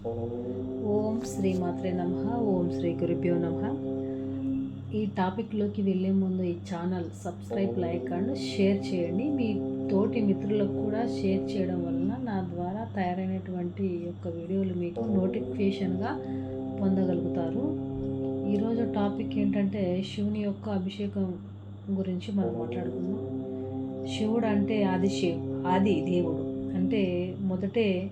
ఓం శ్రీ మాత్రే నమ ఓం శ్రీ గురుభ్యో నమ. ఈ టాపిక్లోకి వెళ్ళే ముందు ఈ channel subscribe like and share చేయండి. మీ తోటి మిత్రులకు కూడా షేర్ చేయడం వలన నా ద్వారా తయారైనటువంటి యొక్క వీడియోలు మీకు నోటిఫికేషన్గా పొందగలుగుతారు. ఈరోజు టాపిక్ ఏంటంటే శివుని యొక్క అభిషేకం గురించి మనం మాట్లాడుకుందాం. శివుడు అంటే ఆది శివ్ ఆది దేవుడు. అంటే మొదటే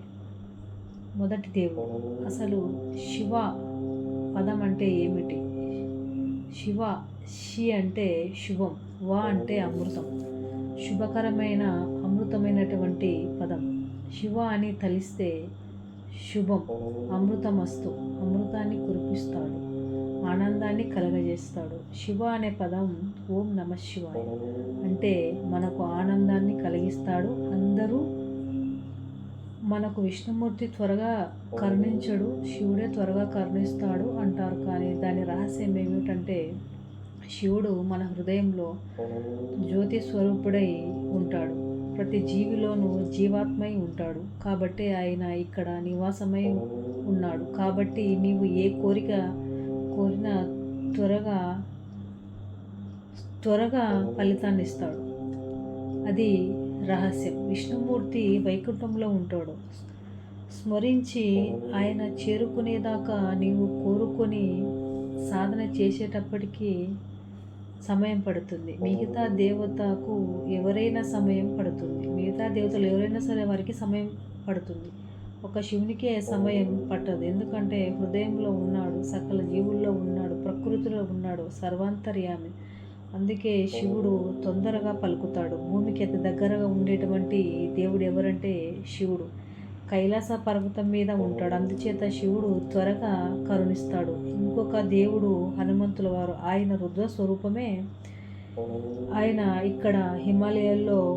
మొదటి దేవుడు. అసలు శివ పదం అంటే ఏమిటి? శివ షి అంటే శుభం వా అంటే అమృతం. శుభకరమైన అమృతమైనటువంటి పదం. శివ అని తలిస్తే శుభం అమృతమస్తు అమృతాన్ని కురిపిస్తాడు ఆనందాన్ని కలగజేస్తాడు. శివ అనే పదం ఓం నమ శివాయ. అంటే మనకు ఆనందాన్ని కలిగిస్తాడు అందరూ మనకు విష్ణుమూర్తి త్వరగా కరుణించడు శివుడే త్వరగా కరుణిస్తాడు అంటారు. కానీ దాని రహస్యం ఏమిటంటే శివుడు మన హృదయంలో జ్యోతి స్వరూపుడై ఉంటాడు. ప్రతి జీవిలోనూ జీవాత్మై ఉంటాడు. కాబట్టి ఆయన ఇక్కడ నివాసమై ఉన్నాడు. కాబట్టి నీవు ఏ కోరిక కోరినా త్వరగా త్వరగా ఫలితాన్ని ఇస్తాడు. అది రహస్యం. విష్ణుమూర్తి వైకుంఠంలో ఉంటాడు. స్మరించి ఆయన చేరుకునేదాకా నీవు కోరుకొని సాధన చేసేటప్పటికీ సమయం పడుతుంది. మిగతా దేవతకు ఎవరైనా సమయం పడుతుంది. మిగతా దేవతలు ఎవరైనా సరే వారికి సమయం పడుతుంది. ఒక శివునికే సమయం పట్టదు. ఎందుకంటే హృదయంలో ఉన్నాడు సకల జీవుల్లో ఉన్నాడు ప్రకృతిలో ఉన్నాడు సర్వాంతర్యామి. అందుకే శివుడు తొందరగా పలుకుతాడు. భూమికి అతి దగ్గరగా ఉండేటువంటి దేవుడు ఎవరంటే శివుడు. కైలాస పర్వతం మీద ఉంటాడు. అందుచేత శివుడు త్వరగా కరుణిస్తాడు. ఇంకొక దేవుడు హనుమంతుల వారు. ఆయన రుద్ర స్వరూపమే ఆయన ఇక్కడ హిమాలయాల్లో.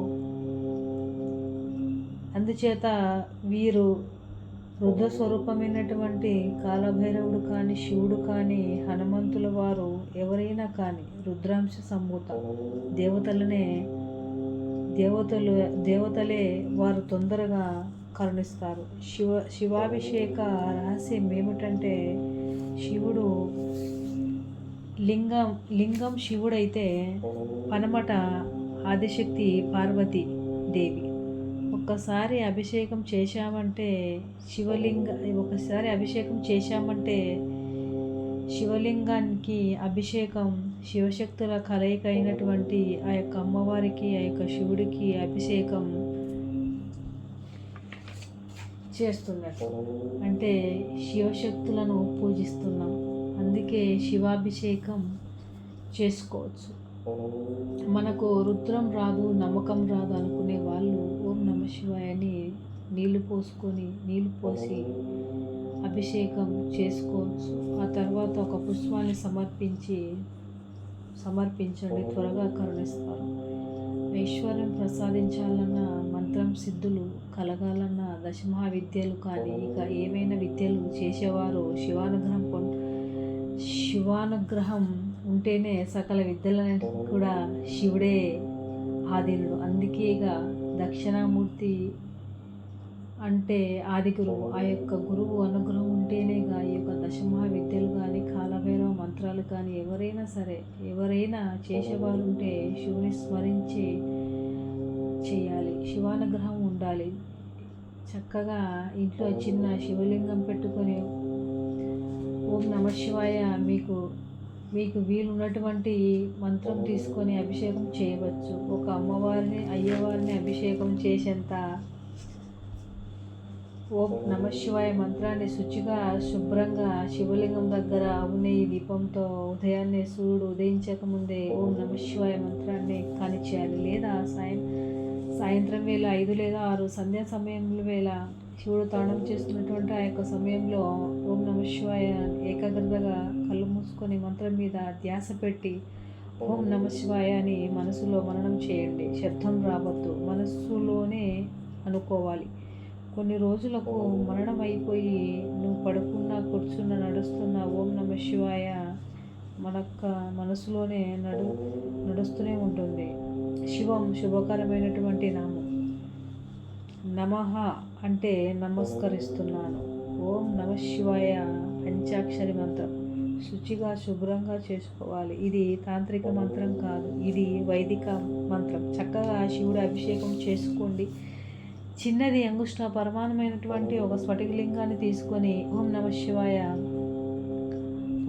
అందుచేత వీరు రుద్ర స్వరూపమైనటువంటి కాలభైరవుడు కానీ శివుడు కానీ హనుమంతుల వారు ఎవరైనా కానీ రుద్రాంశ సంభూత దేవతలనే దేవతలు దేవతలే వారు తొందరగా కరుణిస్తారు. శివ శివాభిషేక రహస్యం ఏమిటంటే శివుడు లింగం లింగం శివుడైతే పనమట ఆదిశక్తి పార్వతి దేవి. ఒక్కసారి అభిషేకం చేశామంటే శివలింగ ఒకసారి అభిషేకం చేశామంటే శివలింగానికి అభిషేకం శివశక్తుల కలయిక అయినటువంటి ఆ యొక్క అమ్మవారికి ఆ యొక్క శివుడికి అభిషేకం చేస్తున్నట్టు అంటే శివశక్తులను పూజిస్తున్నాం. అందుకే శివాభిషేకం చేసుకోవచ్చు. మనకు రుద్రం రాదు నమ్మకం రాదు అనుకునే వాళ్ళు ఓం నమ శివాయని నీళ్ళు పోసుకొని నీళ్ళు పోసి అభిషేకం చేసుకోవచ్చు. ఆ తర్వాత ఒక పుష్పాన్ని సమర్పించి సమర్పించండి త్వరగా కరుణిస్తారు. ఐశ్వర్యం ప్రసాదించాలన్న మంత్రం సిద్ధులు కలగాలన్న దశమహా విద్యలు కానీ ఇక ఏవైనా విద్యలు చేసేవారు శివానుగ్రహం శివానుగ్రహం ఉంటేనే సకల విద్యలన్నింటికి కూడా శివుడే ఆదినుడు అందుకే ఇక దక్షిణామూర్తి అంటే ఆది గురువు. ఆ యొక్క గురువు అనుగ్రహం ఉంటేనే ఈ యొక్క దశమహా విద్యలు కానీ కాలభైరవ మంత్రాలు కానీ ఎవరైనా సరే ఎవరైనా చేసేవాళ్ళు ఉంటే శివుని స్మరించి చేయాలి. శివానుగ్రహం ఉండాలి. చక్కగా ఇంట్లో చిన్న శివలింగం పెట్టుకొని ఓం నమ శివాయ మీకు మీకు వీలున్నటువంటి మంత్రం తీసుకొని అభిషేకం చేయవచ్చు. ఒక అమ్మవారిని అయ్యవారిని అభిషేకం చేసేంత ఓం నమ శివాయ మంత్రాన్ని శుచిగా శుభ్రంగా శివలింగం దగ్గర అవునేయి దీపంతో ఉదయాన్నే సూర్యుడు ఉదయించక ముందే ఓం నమ శివాయ మంత్రాన్ని కానిచ్చేయాలి. లేదా సాయం సాయంత్రం వేళ ఐదు లేదా ఆరు సంధ్యా సమయంలో వేళ శివుడు తాండం చేస్తున్నటువంటి ఆ యొక్క సమయంలో ఓం నమ శివాయ ఏకాగ్రతగా కళ్ళు మూసుకొని మంత్రం మీద ధ్యాస పెట్టి ఓం నమ శివాయ అని మనసులో మననం చేయండి. శబ్దం రావద్దు. మనస్సులోనే అనుకోవాలి. కొన్ని రోజులకు మరణం అయిపోయి నువ్వు పడుకున్నా కూర్చున్నా నడుస్తున్నా ఓం నమ శివాయ మనక్క మనసులోనే నడు నడుస్తూనే ఉంటుంది. శివం శుభకరమైనటువంటి నామం. నమః అంటే నమస్కరిస్తున్నాను. ఓం నమ శివాయ పంచాక్షరి మంత్రం. శుచిగా శుభ్రంగా చేసుకోవాలి. ఇది తాంత్రిక మంత్రం కాదు. ఇది వైదిక మంత్రం. చక్కగా శివుడు అభిషేకం చేసుకోండి. చిన్నది అంగుష్ట పరమాణమైనటువంటి ఒక స్ఫటికలింగాన్ని తీసుకొని ఓం నమ శివాయ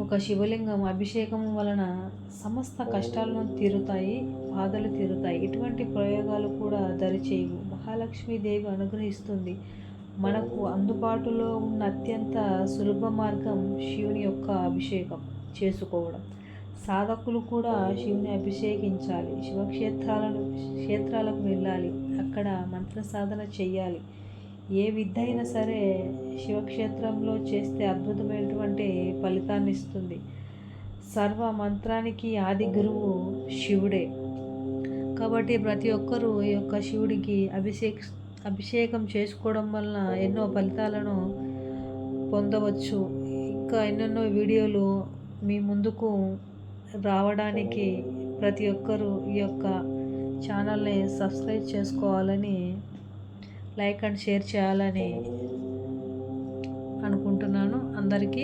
ఒక శివలింగం అభిషేకం వలన సమస్త కష్టాలను తీరుతాయి బాధలు తీరుతాయి. ఇటువంటి ప్రయోగాలు కూడా దరిచేయవు. మహాలక్ష్మీదేవి అనుగ్రహిస్తుంది. మనకు అందుబాటులో ఉన్న అత్యంత సులభ మార్గం శివుని యొక్క అభిషేకం చేసుకోవడం. సాధకులు కూడా శివుని అభిషేకించాలి. శివక్షేత్రాలను క్షేత్రాలకు వెళ్ళాలి. అక్కడ మంత్ర సాధన చెయ్యాలి ఏ విద్య అయినా సరే శివక్షేత్రంలో చేస్తే అద్భుతమైనటువంటి ఫలితాన్ని ఇస్తుంది. సర్వ మంత్రానికి ఆది గురువు శివుడే. కాబట్టి ప్రతి ఒక్కరూ ఈ యొక్క శివుడికి అభిషేక్ అభిషేకం చేసుకోవడం వలన ఎన్నో ఫలితాలను పొందవచ్చు. ఇంకా ఎన్నెన్నో వీడియోలు మీ ముందుకు రావడానికి ప్రతి ఒక్కరూ ఈ యొక్క ఛానల్ని సబ్స్క్రైబ్ చేసుకోవాలని లైక్ అండ్ షేర్ చేయాలని అనుకుంటున్నాను. అందరికీ